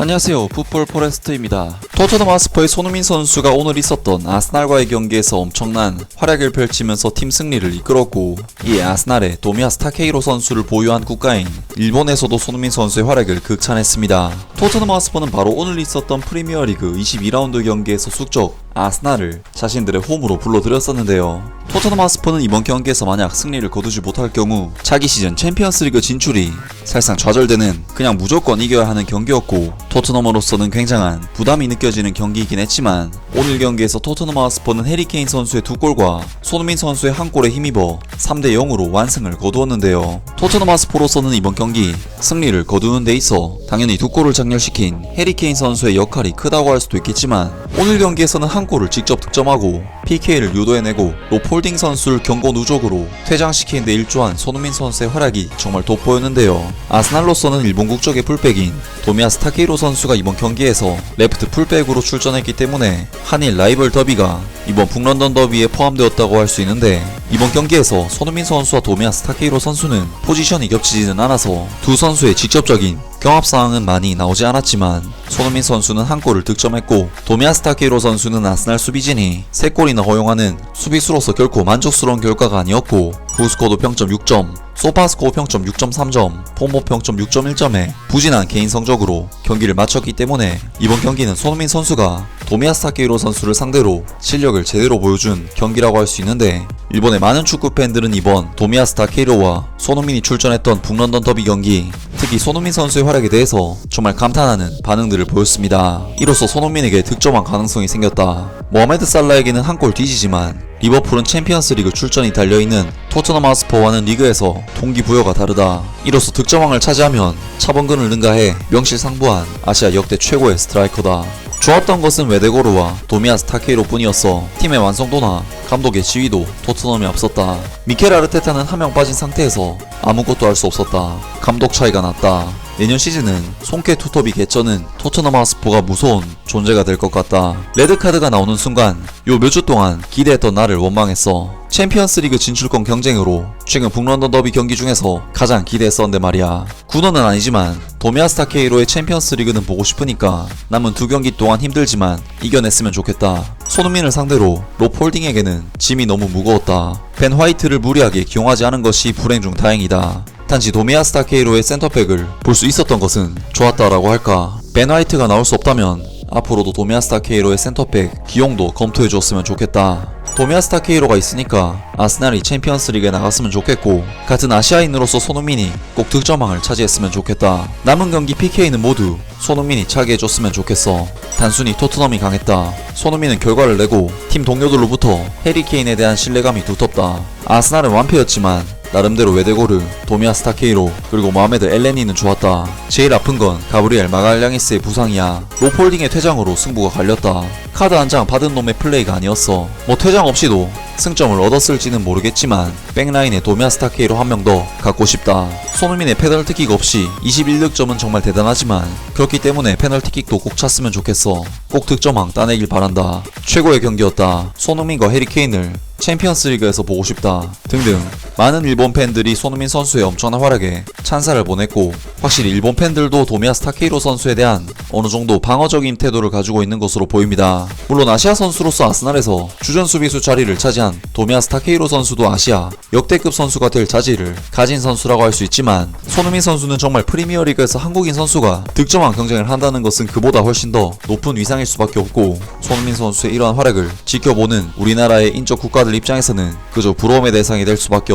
안녕하세요. 풋볼 포레스트입니다. 토트넘 하스퍼의 손흥민 선수가 오늘 있었던 아스날과의 경기에서 엄청난 활약을 펼치면서 팀 승리를 이끌었고 이 아스날의 도미아 스 타케이로 선수를 보유한 국가인 일본에서도 손흥민 선수의 활약을 극찬했습니다. 토트넘 하스퍼는 바로 오늘 있었던 프리미어리그 22라운드 경기에서 숙적 아스날을 자신들의 홈으로 불러들였었는데요. 토트넘 하스퍼는 이번 경기에서 만약 승리를 거두지 못할 경우 차기 시즌 챔피언스리그 진출이 사실상 좌절되는 그냥 무조건 이겨야 하는 경기였고 토트넘으로서는 굉장한 부담이 느껴지는 경기이긴 했지만 오늘 경기에서 토트넘 하스퍼는 해리케인 선수의 두 골과 손흥민 선수의 한 골에 힘입어 3대 0으로 완승을 거두었는데요. 토트넘 하스퍼로서는 이번 경기 승리를 거두는 데 있어 당연히 두 골을 장렬시킨 해리케인 선수의 역할이 크다고 할 수도 있겠지만 오늘 경기에서는 한 골을 직접 득점하고 PK를 유도해내고 로폴딩 선수를 경고 누적으로 퇴장시키는 데 일조한 손흥민 선수의 활약이 정말 돋보였는데요. 아스날로서는 일본 국적의 풀백인 도미아스 타케이로 선수가 이번 경기에서 레프트 풀백으로 출전했기 때문에 한일 라이벌 더비가 이번 북런던 더비에 포함되었다고 할 수 있는데 이번 경기에서 손흥민 선수와 도미아스 타케이로 선수는 포지션이 겹치지는 않아서 두 선수의 직접적인 경합 상황은 많이 나오지 않았지만 손흥민 선수는 한 골을 득점했고 도미아스 타케이로 선수는 아스날 수비진이 3골이나 허용하는 수비수로서 결코 만족스러운 결과가 아니었고 부스코도 평점 6점 소파스코어 평점 6.3점, 폼모 평점 6.1점에 부진한 개인 성적으로 경기를 마쳤기 때문에 이번 경기는 손흥민 선수가 도미아스 타케이로 선수를 상대로 실력을 제대로 보여준 경기라고 할 수 있는데 일본의 많은 축구 팬들은 이번 도미아스 타케이로와 손흥민이 출전했던 북런던 더비 경기 특히 손흥민 선수의 활약에 대해서 정말 감탄하는 반응들을 보였습니다. 이로써 손흥민에게 득점한 가능성이 생겼다. 모하메드 살라에게는 한 골 뒤지지만 리버풀은 챔피언스리그 출전이 달려있는 토트넘 하스퍼와는 리그에서 동기부여가 다르다. 이로써 득점왕을 차지하면 차범근을 능가해 명실상부한 아시아 역대 최고의 스트라이커다. 좋았던 것은 웨데고르와 도미아스 타케이로 뿐이었어. 팀의 완성도나 감독의 지위도 토트넘이 앞섰다. 미켈 아르테타는 한 명 빠진 상태에서 아무것도 할 수 없었다. 감독 차이가 났다. 내년 시즌은 손케 투톱이 개쩌는 토트넘 하스포가 무서운 존재가 될 것 같다. 레드카드가 나오는 순간 요 몇 주 동안 기대했던 나를 원망했어. 챔피언스리그 진출권 경쟁으로 최근 북런던 더비 경기 중에서 가장 기대했었는데 말이야. 군원은 아니지만 도미아스 타 케이로의 챔피언스리그는 보고 싶으니까 남은 두 경기 동안 힘들지만 이겨냈으면 좋겠다. 손흥민을 상대로 로폴딩에게는 짐이 너무 무거웠다. 벤 화이트를 무리하게 기용하지 않은 것이 불행 중 다행이다. 단지 도미아스 타 케이로의 센터백을 볼 수 있었던 것은 좋았다라고 할까. 벤 화이트가 나올 수 없다면 앞으로도 도미아스 타 케이로의 센터백 기용도 검토해 줬으면 좋겠다. 도미아스 타 케이로가 있으니까 아스날이 챔피언스 리그에 나갔으면 좋겠고 같은 아시아인으로서 손흥민이 꼭 득점왕을 차지했으면 좋겠다. 남은 경기 PK는 모두 손흥민이 차게 해줬으면 좋겠어. 단순히 토트넘이 강했다. 손흥민은 결과를 내고 팀 동료들로부터 해리케인에 대한 신뢰감이 두텁다. 아스날은 완패였지만 나름대로 웨데고르, 도미아 스 타케이로, 그리고 모하메드 엘레니는 좋았다. 제일 아픈 건 가브리엘 마갈량이스의 부상이야. 로폴딩의 퇴장으로 승부가 갈렸다. 카드 한 장 받은 놈의 플레이가 아니었어. 뭐 퇴장 없이도 승점을 얻었을지는 모르겠지만 백라인에 도미아 스 타케이로 한 명 더 갖고 싶다. 손흥민의 페널티킥 없이 21득점은 정말 대단하지만 그렇기 때문에 페널티킥도 꼭 찼으면 좋겠어. 꼭 득점왕 따내길 바란다. 최고의 경기였다. 손흥민과 해리케인을 챔피언스 리그에서 보고 싶다 등등 많은 일본 팬들이 손흥민 선수의 엄청난 활약에 찬사를 보냈고 확실히 일본 팬들도 도미아 스 타케이로 선수에 대한 어느 정도 방어적인 태도를 가지고 있는 것으로 보입니다. 물론 아시아 선수로서 아스날에서 주전 수비수 자리를 차지한 도미아 스 타케이로 선수도 아시아 역대급 선수가 될 자질을 가진 선수라고 할 수 있지만 손흥민 선수는 정말 프리미어리그에서 한국인 선수가 득점왕 경쟁을 한다는 것은 그보다 훨씬 더 높은 위상일 수밖에 없고 손흥민 선수의 이러한 활약을 지켜보는 우리나라의 인적 국가들 입장에서는 그저 부러움의 대상이 될 수밖에